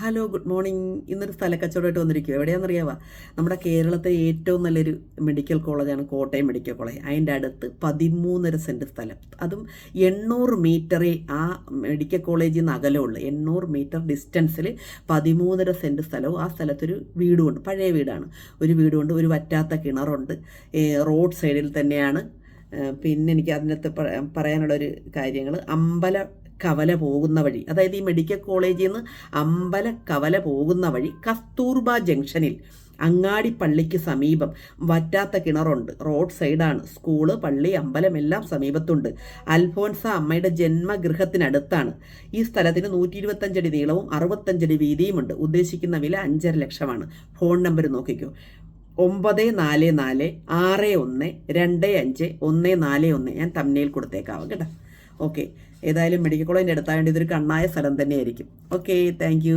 Hello good morning ഇന്നൊരു സ്ഥലക്കച്ചവടമായിട്ട് വന്നിരിക്കുക എവിടെയാണെന്നറിയാവാ? നമ്മുടെ കേരളത്തെ ഏറ്റവും നല്ലൊരു മെഡിക്കൽ കോളേജാണ് കോട്ടയം മെഡിക്കൽ കോളേജ് അതിന്റെ അടുത്ത് പതിമൂന്നര സെന്റ് സ്ഥലം. അതും എണ്ണൂറ് മീറ്ററേ ആ മെഡിക്കൽ കോളേജിൽ നിന്ന് അകലമുള്ളൂ എണ്ണൂറ് മീറ്റർ ഡിസ്റ്റൻസിൽ പതിമൂന്നര സെന്റ് സ്ഥലവും ആ സ്ഥലത്തൊരു വീടുമുണ്ട്. പഴയ വീടാണ്. ഒരു വീടുമുണ്ട് ഒരു വറ്റാത്ത കിണറുണ്ട്. റോഡ് സൈഡിൽ തന്നെയാണ്. പിന്നെ എനിക്ക് അതിനകത്ത് പറ- പറയാനുള്ളൊരു കാര്യങ്ങൾ അമ്പല കവല പോകുന്ന വഴി. അതായത് ഈ മെഡിക്കൽ കോളേജിൽ നിന്ന് അമ്പല കവല പോകുന്ന വഴി കസ്തൂർബ ജംഗ്ഷനിൽ അങ്ങാടി പള്ളിക്ക് സമീപം വറ്റാത്ത കിണറുണ്ട്. റോഡ് സൈഡാണ്. സ്കൂൾ പള്ളി അമ്പലം എല്ലാം സമീപത്തുണ്ട്. അൽഫോൻസ അമ്മയുടെ ജന്മഗൃഹത്തിനടുത്താണ്. ഈ സ്ഥലത്തിന് നൂറ്റി ഇരുപത്തഞ്ചടി നീളവും അറുപത്തഞ്ചടി വീതിയുമുണ്ട്. ഉദ്ദേശിക്കുന്ന വില അഞ്ചര ലക്ഷമാണ്. ഫോൺ നമ്പർ നോക്കിക്കോ. ഒമ്പത് നാല് നാല് ആറ് ഒന്ന് രണ്ട് അഞ്ച് ഒന്ന് നാല് ഒന്ന് ഞാൻ തമ്മിൽ കൊടുത്തേക്കാവും കേട്ടോ. ഓക്കെ ഏതായാലും മെഡിക്കൽ കോളേജിന്റെ അടുത്തായതുകൊണ്ട് ഇതൊരു കണ്ണായ സ്ഥലം തന്നെയായിരിക്കും. Okay thank